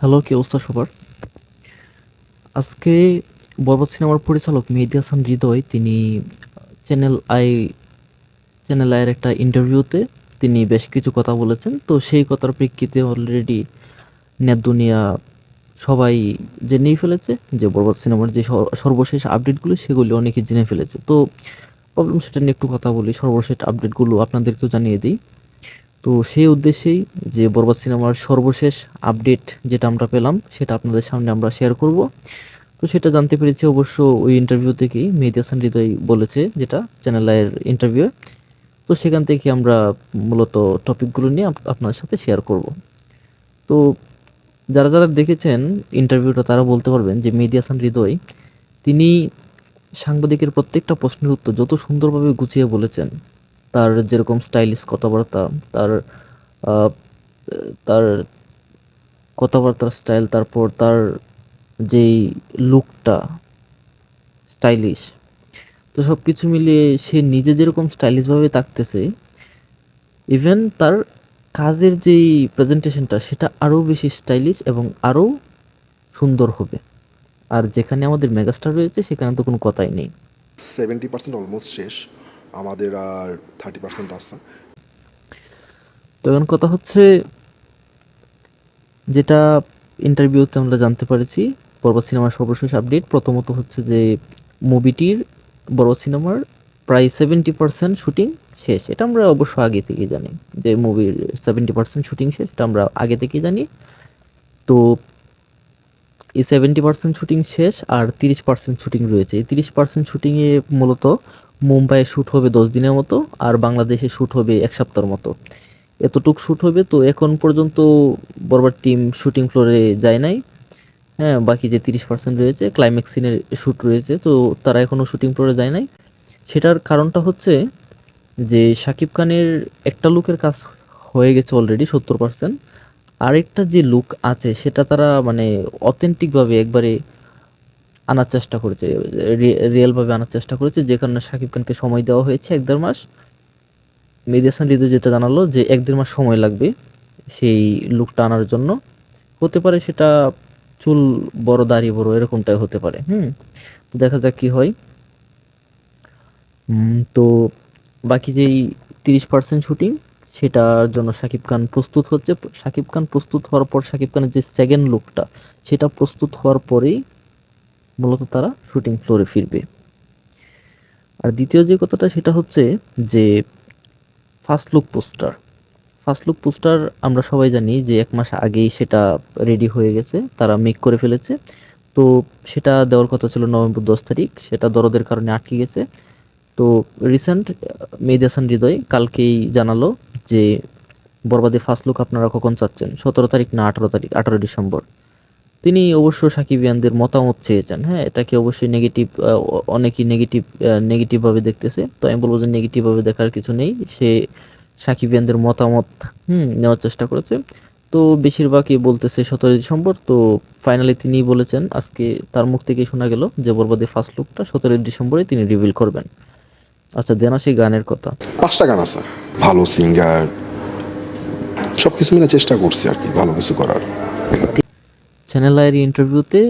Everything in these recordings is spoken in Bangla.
হ্যালো, কি অবস্থা সবার? আজকে বরবাদ সিনেমার পরিচালক মেহেদি হাসান হৃদয় তিনি, চ্যানেল আই, চ্যানেল আইয়ের একটা ইন্টারভিউতে তিনি বেশ কিছু কথা বলেছেন। তো সেই কথার প্রেক্ষিতে অলরেডি নেট দুনিয়া সবাই জেনেই ফেলেছে যে বরবাদ সিনেমার যে সর্বশেষ আপডেটগুলো সেগুলি অনেকে জেনে ফেলেছে। তো প্রবলেম সেটা নিয়ে একটু কথা বলি, সর্বশেষ আপডেটগুলো আপনাদেরকেও জানিয়ে দিই। তো সেই উদ্দেশ্যেই যে বরবাদ সিনেমার সর্বশেষ আপডেট যেটা আমরা পেলাম, সেটা আপনাদের সামনে আমরা শেয়ার করব। তো সেটা জানতে পেরেছি অবশ্য ওই ইন্টারভিউ থেকেই, মেহেদি হাসান হৃদয় বলেছে যেটা চ্যানেল আয়ের ইন্টারভিউ তো সেখান থেকে আমরা মূলত টপিকগুলো নিয়ে আপ- আপনাদের সাথে শেয়ার করব। তো যারা যারা দেখেছেন ইন্টারভিউটা তারা বলতে পারবেন যে মেহেদি হাসান হৃদয়, তিনি সাংবাদিকের প্রত্যেকটা প্রশ্নের উত্তর যত সুন্দরভাবে গুছিয়ে বলেছেন তার যেরকম স্টাইলিশ কথাবার্তা, তার তার কথাবার্তার স্টাইল, তারপর তার যেই লুকটা স্টাইলিশ, তো সব কিছু মিলিয়ে সে নিজে যেরকম স্টাইলিশভাবে থাকতেছে ইভেন তার কাজের যেই প্রেজেন্টেশনটা সেটা আরও বেশি স্টাইলিশ এবং আরও সুন্দর হবে। আর যেখানে আমাদের মেগাস্টার রয়েছে, সেখানে তো কোনো কথাই নেই। সেভেন্টি পার্সেন্ট অলমোস্ট শেষ। আমাদের আর থার্টি পার্সেন্ট আসছে তো এখন কথা হচ্ছে, যেটা ইন্টারভিউতে আমরা জানতে পেরেছি বরবাদ সিনেমার সর্বশেষ আপডেট প্রথমত হচ্ছে যে মুভিটির বরবাদ সিনেমার প্রায় সেভেন্টি পার্সেন্ট শুটিং শেষ। এটা আমরা অবশ্য আগে থেকেই জানি যে মুভির সেভেন্টি পার্সেন্ট শুটিং শেষ, এটা আমরা আগে থেকেই জানি। তো এই সেভেন্টি পার্সেন্ট শুটিং শেষ আর তিরিশ পার্সেন্ট শুটিং রয়েছে। এই তিরিশ পার্সেন্ট শুটিংয়ে মূলত মুম্বাইয়ে শ্যুট হবে দশ দিনের মতো আর বাংলাদেশে শ্যুট হবে এক সপ্তাহের মতো। এতটুক শ্যুট হবে, তো এখন পর্যন্ত বরবার টিম শুটিং ফ্লোরে যায় নাই। হ্যাঁ বাকি যে তিরিশ পার্সেন্ট রয়েছে ক্লাইম্যাক্স সিনের শ্যুট রয়েছে, তো তারা এখনও শুটিং ফ্লোরে যায় নাই। সেটার কারণটা হচ্ছে যে শাকিব খানের একটা লুকের কাজ হয়ে গেছে অলরেডি সত্তর পার্সেন্ট আরেকটা যে লুক আছে, সেটা তারা মানে অথেন্টিকভাবে একবারে আনার চেষ্টা করেছে রিয়েলভাবে আনার চেষ্টা করেছে, যে কারণে শাকিব খানকে সময় দেওয়া হয়েছে এক দেড় মাস। মেডিয়াসান হৃদয় যেটা জানালো যে এক দেড় মাস সময় লাগবে সেই লুকটা আনার জন্য। হতে পারে সেটা চুল বড়, দাড়ি বড়, এরকমটাই হতে পারে, হুম? তো দেখা যাক কি হয়। তো বাকি যেই তিরিশ পার্সেন্ট শুটিং, সেটার জন্য শাকিব খান প্রস্তুত হচ্ছে। শাকিব খান প্রস্তুত হওয়ার পর, শাকিব খানের যে সেকেন্ড লুকটা সেটা প্রস্তুত হওয়ার পরেই মূলত তারা শুটিং ফ্লোরে ফিরবে। আর দ্বিতীয় যে কথাটা, সেটা হচ্ছে যে first look poster first look poster আমরা সবাই জানি যে এক মাস আগেই সেটা রেডি হয়ে গেছে, তারা মেক করে ফেলেছে। তো সেটা দেওয়ার কথা ছিল নভেম্বর দশ তারিখ, সেটা দরদের কারণে আটকে গেছে। তো রিসেন্ট মেহেদি হাসান হৃদয় কালকেই জানালো যে, বরবাদে ফার্স্ট লুক আপনারা কখন চাচ্ছেন? সতেরো তারিখ না আঠারো তারিখ? আঠারো ডিসেম্বর। তিনি অবশ্য সাকিবিয়ানদের মতামত চেয়েছেন। হ্যাঁ এটাকে অবশ্যই নেগেটিভ অনেকেই নেগেটিভ নেগেটিভভাবে দেখতেছে। তো আমি বলব যে নেগেটিভভাবে দেখার কিছু নেই। সে সাকিবিয়ানদের মতামত, হুম, নেওয়ার চেষ্টা করেছে। তো বেশিরভাগই বলতেছে সতেরোই ডিসেম্বর। তো ফাইনালি তিনি বলেছেন, আজকে তার মুখ থেকে শোনা গেল যে বরবাদের ফার্স্ট লুকটা সতেরোই ডিসেম্বরে তিনি রিভিল করবেন। আচ্ছা দেন আসি গানের কথা। পাঁচটা গান আছে। ভালো সিঙ্গার সব কিছু মিলে চেষ্টা করছি আর কি, ভালো কিছু করার। চ্যানেল আয়ের ইন্টারভিউতে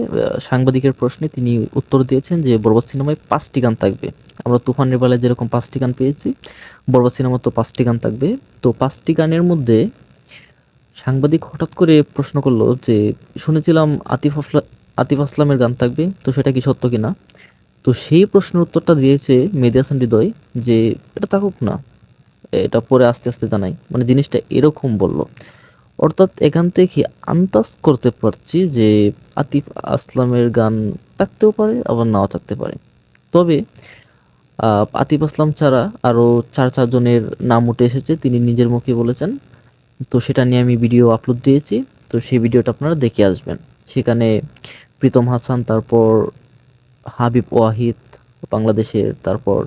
সাংবাদিকের প্রশ্নে তিনি উত্তর দিয়েছেন যে, বরবাদ সিনেমায় পাঁচটি গান থাকবে। আমরা তুফানের বেলায় যেরকম পাঁচটি গান পেয়েছি, বরবাদ সিনেমা তো পাঁচটি গান থাকবে। তো পাঁচটি গানের মধ্যে সাংবাদিক হঠাৎ করে প্রশ্ন করল যে, শুনেছিলাম আতিফ আফলা, আতিফ আসলামের গান থাকবে, তো সেটা কি সত্য কিনা? তো সেই প্রশ্নের উত্তরটা দিয়েছে মেহেদি হাসান হৃদয় যে, এটা থাকুক না, এটা পরে আস্তে আস্তে জানাই। মানে জিনিসটা এরকম বলল। অর্থাৎ এখান থেকে আন্দাজ করতে পারছি যে আতিফ আসলামের গান থাকতেও পারে, আবার নাও থাকতে পারে। তবে আতিফ আসলাম ছাড়া আরও চার চারজনের নাম উঠে এসেছে, তিনি নিজের মুখে বলেছেন। তো সেটা নিয়ে আমি ভিডিও আপলোড দিয়েছি, তো সেই ভিডিওটা আপনারা দেখে আসবেন। সেখানে প্রীতম হাসান, তারপর হাবিব ওয়াহিদ, বাংলাদেশের, তারপর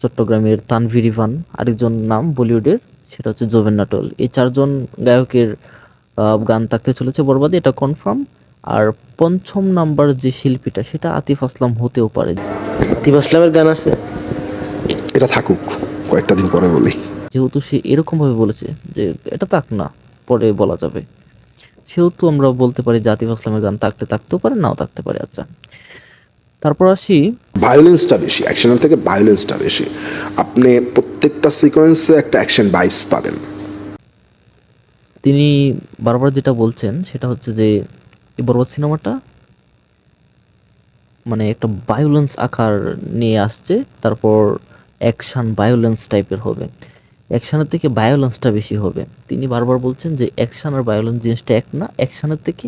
চট্টগ্রামের তানভীর ইভান, আরেকজন নাম বলিউডের সেটা হচ্ছে জোভেন নাটল এই চারজন গায়কের আহ, গান থাকতে চলেছে বরবাদে এটা কনফার্ম আর পঞ্চম নাম্বার যে শিল্পীটা সেটা আতিফ আসলাম হতেও পারে। আতিফ আসলামের গান আছে? এটা থাকুক কয়েকটা দিন পরে বলি। যেহেতু সে এরকমভাবে বলেছে যে এটা তাক না পরে বলা যাবে। সেহেতু আমরা বলতে পারি যে আতিফ আসলামের গান থাকতে থাকতেও পারে নাও থাকতে পারে আচ্ছা। তারপর আসি ভায়োলেন্সটা বেশি অ্যাকশনের থেকে ভায়োলেন্সটা বেশি। আপনি প্রত্যেকটা সিকোয়েন্সে একটা অ্যাকশন ভাইবস পাবেন। তিনি বারবার যেটা বলছেন, সেটা হচ্ছে যে, এই বরবাদ সিনেমাটা মানে একটা ভায়োলেন্স আকার নিয়ে আসছে, তারপর অ্যাকশন ভায়োলেন্স টাইপের হবে। অ্যাকশনের থেকে ভায়োলেন্সটা বেশি হবে। তিনি বারবার বলছেন যে অ্যাকশন আর ভায়োলেন্স জিনিসটা এক না অ্যাকশনের থেকে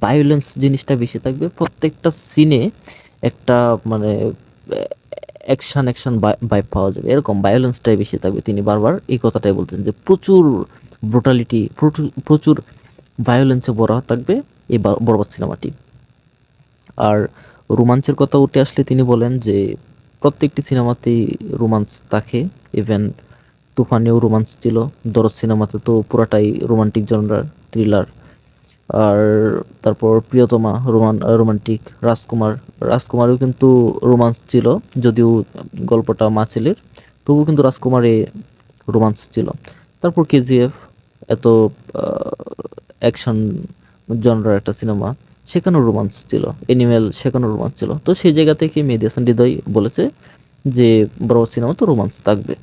ভায়োলেন্স জিনিসটা বেশি থাকবে। প্রত্যেকটা সিনে একটা মানে অ্যাকশন অ্যাকশন বাইপ পাওয়া যাবে। এরকম ভায়োলেন্সটাই বেশি থাকবে। তিনি বারবার এই কথাটাই বলতেন যে, প্রচুর ব্রুটালিটি প্রচুর ভায়োলেন্সে বড় থাকবে এই বার- বরবাদ সিনেমাটি। আর রোমাঞ্চের কথা উঠে আসলে তিনি বলেন যে, প্রত্যেকটি সিনেমাতেই রোমান্স থাকে। ইভেন তুফানেও রোমান্স ছিল। দরদ সিনেমাতে তো পুরাটাই রোমান্টিক জনরার থ্রিলার আর তারপর প্রিয়তমা, রোমান, রোমান্টিক, রাজকুমার। রাজকুমারেও কিন্তু রোমান্স ছিল, যদিও গল্পটা মা ছেলের তবুও কিন্তু রাজকুমারে রোমান্স ছিল। তারপর কেজিএফ, এত অ্যাকশন জনরার একটা সিনেমা সেখানেও রোমান্স ছিল এনিমেল সেখানেও রোমান্স ছিল। তো সেই জায়গা থেকে মেহেদি হৃদয় বলেছে যে বড় সিনেমা তো রোমান্স থাকবে।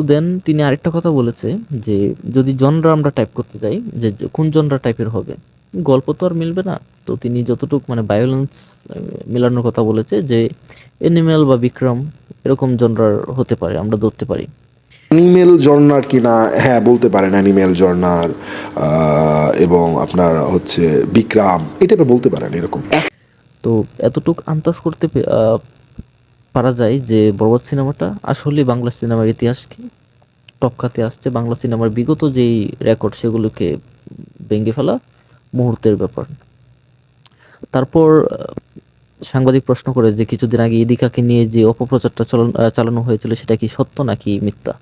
তো দেন তিনি আরেকটা কথা বলেছে যে যদি জনরা আমরা টাইপ করতে যাই যে কোন জনরা টাইপের হবে? গল্প তো আর মিলবে না। তো তিনি যতটুকু মানে ভায়োলেন্স মেলানোর কথা বলেছে যে এনিমেল বা বিক্রম এরকম জনরার হতে পারে আমরা ধরতে পারি। অ্যানিমেল জর্নার কি না? হ্যাঁ বলতে পারেন অ্যানিমেল জর্নার এবং আপনার হচ্ছে বিক্রাম এটা বলতে পারেন এরকম। তো এতটুক আন্দাজ করতে পারা যায় যে বরবাদ সিনেমাটা আসলে বাংলা সিনেমার ইতিহাসকে টপকাতে আসছে বাংলা সিনেমার বিগত যেই রেকর্ড সেগুলোকে ভেঙে ফেলা মুহূর্তের ব্যাপার। তারপর সাংবাদিক প্রশ্ন করে যে কিছুদিন আগে ইদিকাকে নিয়ে যে অপপ্রচারটা চলন- হয়েছিল সেটা কি সত্য নাকি মিথ্যা?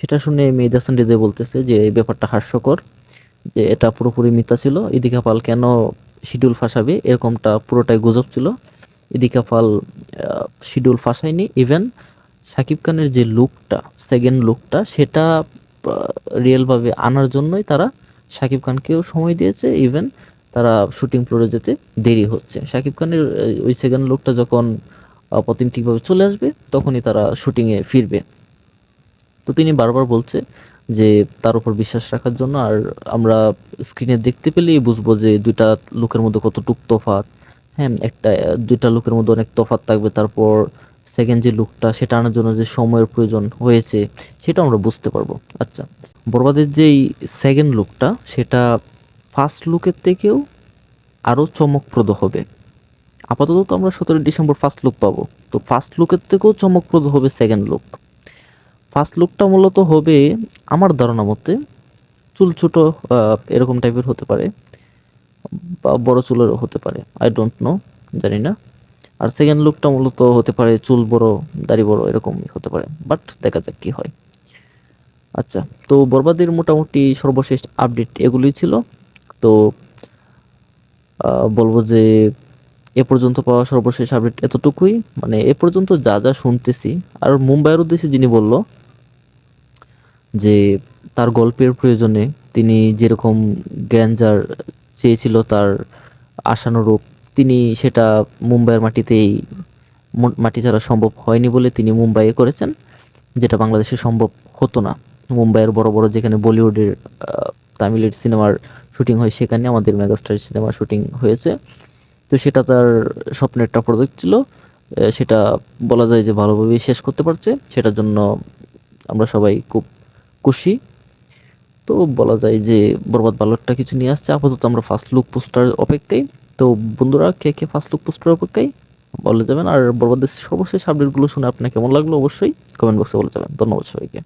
সেটা শুনে মেহেদি হৃদয় বলতেছে যে এই ব্যাপারটা হাস্যকর, যে এটা পুরোপুরি মিথ্যা ছিল। ইদিকা পাল কেন শিডিউল ফাঁসাবে? এরকমটা পুরোটাই গুজব ছিল। ইদিকা পাল শিডিউল ফাঁসায়নি। ইভেন শাকিব খানের যে লুকটা সেকেন্ড লুকটা সেটা রিয়েলভাবে আনার জন্যই তারা শাকিব খানকেও সময় দিয়েছে। ইভেন তারা শুটিং ফ্লোরে যেতে দেরি হচ্ছে। শাকিব খানের ওই সেকেন্ড লুকটা যখন প্রতিম ঠিকভাবে চলে আসবে, তখনই তারা শুটিংয়ে ফিরবে। তো তিনি বারবার বলছে যে তার উপর বিশ্বাস রাখার জন্য, আর আমরা স্ক্রিনে দেখতে পেলেই বুঝব যে দুইটা লোকের মধ্যে কতটুক তফাৎ। হ্যাঁ একটা দুইটা লোকের মধ্যে অনেক তফাৎ থাকবে। তারপর সেকেন্ড যে লুকটা, সেটা আনার জন্য যে সময়ের প্রয়োজন হয়েছে, সেটা আমরা বুঝতে পারব। আচ্ছা বরবাদের যেই সেকেন্ড লুকটা, সেটা ফার্স্ট লুকের থেকেও আরও চমকপ্রদ হবে। আপাতত তো আমরা সতেরোই ডিসেম্বর ফার্স্ট লুক পাবো। তো ফার্স্ট লুকের থেকেও চমকপ্রদ হবে সেকেন্ড লুক। ফার্স্ট লুকটা মূলত হবে, আমার ধারণা মতে চুল ছোটো এরকম টাইপের হতে পারে। বা বড় চুলেরও হতে পারে। আই ডোন্ট নো জানি না। আর সেকেন্ড লুকটা মূলত হতে পারে চুল বড়, দাড়ি বড় এরকম হতে পারে। বাট দেখা যাক কি হয়। আচ্ছা তো বরবাদের মোটামুটি সর্বশেষ আপডেট এগুলোই ছিল। তো বলব যে এ পর্যন্ত পাওয়া সর্বশেষ আপডেট এতটুকুই। মানে এ পর্যন্ত যা যা শুনতেছি। আর মুম্বাইয়ের উদ্দেশ্যে যিনি বলল যে তার গল্পের প্রয়োজনে তিনি যেরকম গ্র্যান্ডার চেয়েছিল তার আশানুরূপ। তিনি সেটা মুম্বাইয়ের মাটিতেই মাটি ছাড়া সম্ভব হয়নি বলে তিনি মুম্বাইয়ে করেছেন, যেটা বাংলাদেশে সম্ভব হতো না। মুম্বাইয়ের বড় বড় যেখানে বলিউডের তামিলের সিনেমার শুটিং হয় সেখানে আমাদের মেগাস্টার সিনেমার শুটিং হয়েছে। তো সেটা তার স্বপ্নের একটা প্রজেক্ট ছিল সেটা বলা যায় যে ভালোভাবেই শেষ করতে পারছে। সেটার জন্য আমরা সবাই খুব খুশি। তো বলা যায় যে বরবাদ বালকটা কিছু নিয়ে আসছে। আপাতত আমরা ফার্স্ট লুক পোস্টার অপেক্ষায়। তো বন্ধুরা, কে কে ফার্স্ট লুক পোস্টার অপেক্ষায় বলে যাবেন? আর বরবাদের সর্বশেষ আপডেটগুলো শুনে আপনার কেমন লাগল? অবশ্যই কমেন্ট বক্সে বলে যাবেন। ধন্যবাদ সবাইকে।